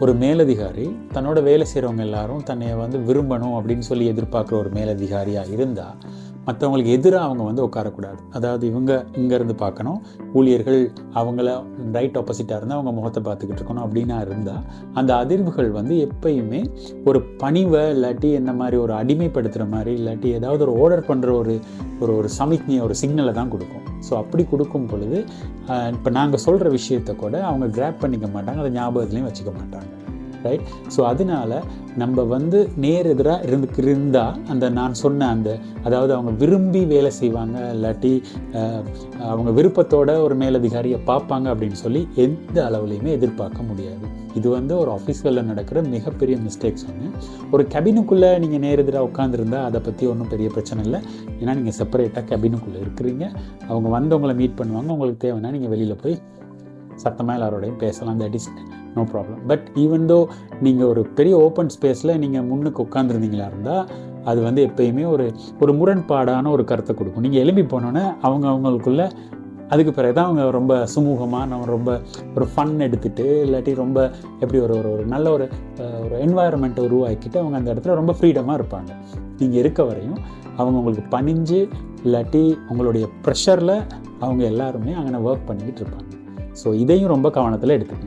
ஒரு மேலதிகாரி தன்னோட வேலை செய்கிறவங்க எல்லாரும் தன்னை வந்து விரும்பணும் அப்படின்னு சொல்லி எதிர்பார்க்குற ஒரு மேலதிகாரியாக இருந்தால் மற்றவங்களுக்கு எதிராக அவங்க வந்து உட்காரக்கூடாது. அதாவது இவங்க இங்கேருந்து பார்க்கணும். ஊழியர்கள் அவங்கள ரைட் ஆப்போசிட்டாக இருந்தால் அவங்க முகத்தை பார்த்துக்கிட்டு இருக்கணும் அப்படின்னா இருந்தால் அந்த அதிர்வுகள் வந்து எப்பயுமே ஒரு பணிவை இல்லாட்டி என்ன மாதிரி ஒரு அடிமைப்படுத்துகிற மாதிரி இல்லாட்டி ஏதாவது ஒரு ஆர்டர் பண்ணுற ஒரு ஒரு ஒரு சமிக்ஞை ஒரு சிக்னலை தான் கொடுக்கும். ஸோ அப்படி கொடுக்கும் பொழுது இப்போ நாங்கள் சொல்கிற விஷயத்தை கூட அவங்க கிராப் பண்ணிக்க மாட்டாங்க. அதை ஞாபகத்துலேயும் வச்சுக்க மாட்டாங்க. ரைட் ஸோ அதனால நம்ம வந்து நேர் எதிராக இருந்து இருந்தால் அந்த நான் சொன்ன அந்த அதாவது அவங்க விரும்பி வேலை செய்வாங்க இல்லாட்டி அவங்க விருப்பத்தோட ஒரு மேலதிகாரியை பார்ப்பாங்க அப்படின்னு சொல்லி எந்த அளவுலையுமே எதிர்பார்க்க முடியாது. இது வந்து ஒரு ஆஃபீஸ்களில் நடக்கிற மிகப்பெரிய மிஸ்டேக்ஸ் ஒன்று ஒரு கபினுக்குள்ளே நீங்கள் நேர் எதிராக உட்காந்துருந்தா அதை பற்றி ஒன்றும் பெரிய பிரச்சனை இல்லை. ஏன்னா நீங்கள் செப்பரேட்டாக கபினுக்குள்ளே இருக்கிறீங்க. அவங்க வந்தவங்களை மீட் பண்ணுவாங்க. உங்களுக்கு தேவைன்னா நீங்கள் வெளியில் போய் சத்தமாக எல்லாரோடையும் பேசலாம். That is no problem but even though நீங்கள் ஒரு பெரிய ஓப்பன் ஸ்பேஸில் நீங்கள் முன்னுக்கு உட்காந்துருந்தீங்களா இருந்தால் அது வந்து எப்பயுமே ஒரு ஒரு முரண்பாடான ஒரு கருத்தை கொடுக்கும். நீங்கள் எழும்பி போனோன்னே அவங்க அவங்களுக்குள்ள அதுக்கு பிறகு தான் அவங்க ரொம்ப சுமூகமாக நம்ம ரொம்ப ஒரு ஃபன் எடுத்துகிட்டு இல்லாட்டி ரொம்ப எப்படி ஒரு ஒரு ஒரு நல்ல ஒரு ஒரு என்வாயர்மெண்ட்டை உருவாக்கிட்டு அவங்க அந்த இடத்துல ரொம்ப ஃப்ரீடமாக இருப்பாங்க. நீங்கள் இருக்க வரையும் அவங்க உங்களுக்கு பணிஞ்சு இல்லாட்டி உங்களுடைய ப்ரெஷரில் அவங்க எல்லாருமே அங்கே ஒர்க் பண்ணிக்கிட்டு இருப்பாங்க. ஸோ இதையும் ரொம்ப கவனத்தில் எடுத்துக்கணும்.